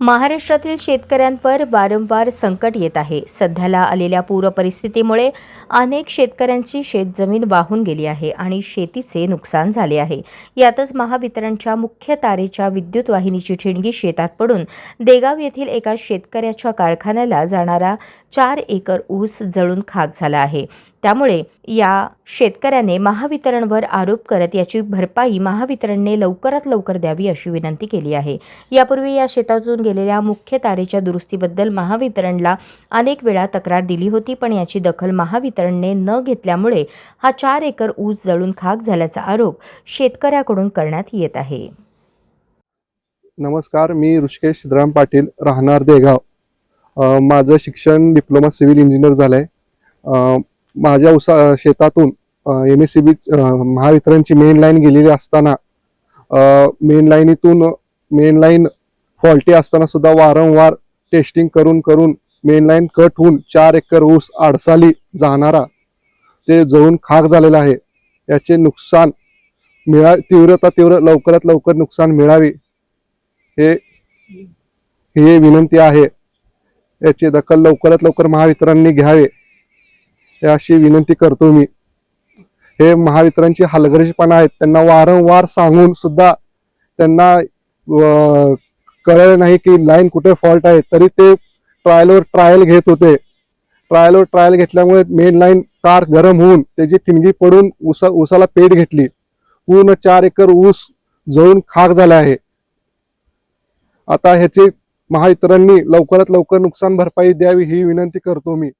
महाराष्ट्रातील शेतकऱ्यांवर वारंवार संकट येत आहे. सध्याला आलेल्या पूर परिस्थितीमुळे अनेक शेतकऱ्यांची शेतजमीन वाहून गेली आहे आणि शेतीचे नुकसान झाले आहे. यातच महावितरणच्या मुख्य तारेच्या विद्युत वाहिनीची ठिणगी शेतात पडून देगाव येथील एका शेतकऱ्याच्या कारखान्याला जाणारा चार एकर ऊस जळून खाक झाला आहे. त्यामुळे या शेतकऱ्याने महावितरणवर आरोप करत याची भरपाई महावितरणने लवकरात लवकर द्यावी अशी विनंती केली आहे. यापूर्वी या शेतातून गेलेल्या मुख्य तारेच्या दुरुस्तीबद्दल महावितरणला अनेक वेळा तक्रार दिली होती पण याची दखल महावितरणने न घेतल्यामुळे हा चार एकर ऊस जळून खाक झाल्याचा आरोप शेतकऱ्याकडून करण्यात येत आहे. नमस्कार मी ऋषिकेश सिद्धराम पाटील राहणार देगाव. माझं शिक्षण डिप्लोमा सिव्हिल इंजिनियर झालं आहे माझ्या उसा शेतातून एम एस सी बी महावितरणची मेन लाईन गेलेली असताना मेन लाईनीतून मेन लाईन फॉल्टी असताना सुद्धा वारंवार टेस्टिंग करून करून मेन लाईन कट होऊन चार एकर ऊस आडसाली जाणारा ते जळून खाक झालेला आहे. याचे नुकसान मिळा तीव्रता तीव्र लवकरात लवकर नुकसान मिळावे हे हे विनंती आहे. याची दखल लवकरात लवकर महावितरणने घ्यावे. अशी विनंती करतो मी. हे महावितरणची हलगर्जीपणा आहेत त्यांना वारंवार सांगून सुद्धा त्यांना कळलं नाही की लाईन कुठे फॉल्ट आहे तरी ते ट्रायलवर ट्रायल घेत होते. ट्रायलवर ट्रायल घेतल्यामुळे मेन लाईन तार गरम होऊन त्याची ठिणगी पडून उसा उसाला पेट घेतली. पूर्ण चार एकर ऊस जळून खाक झाला आहे. आता ह्याची महावितरणनी लवकरात लवकर नुकसान भरपाई द्यावी ही विनंती करतो मी.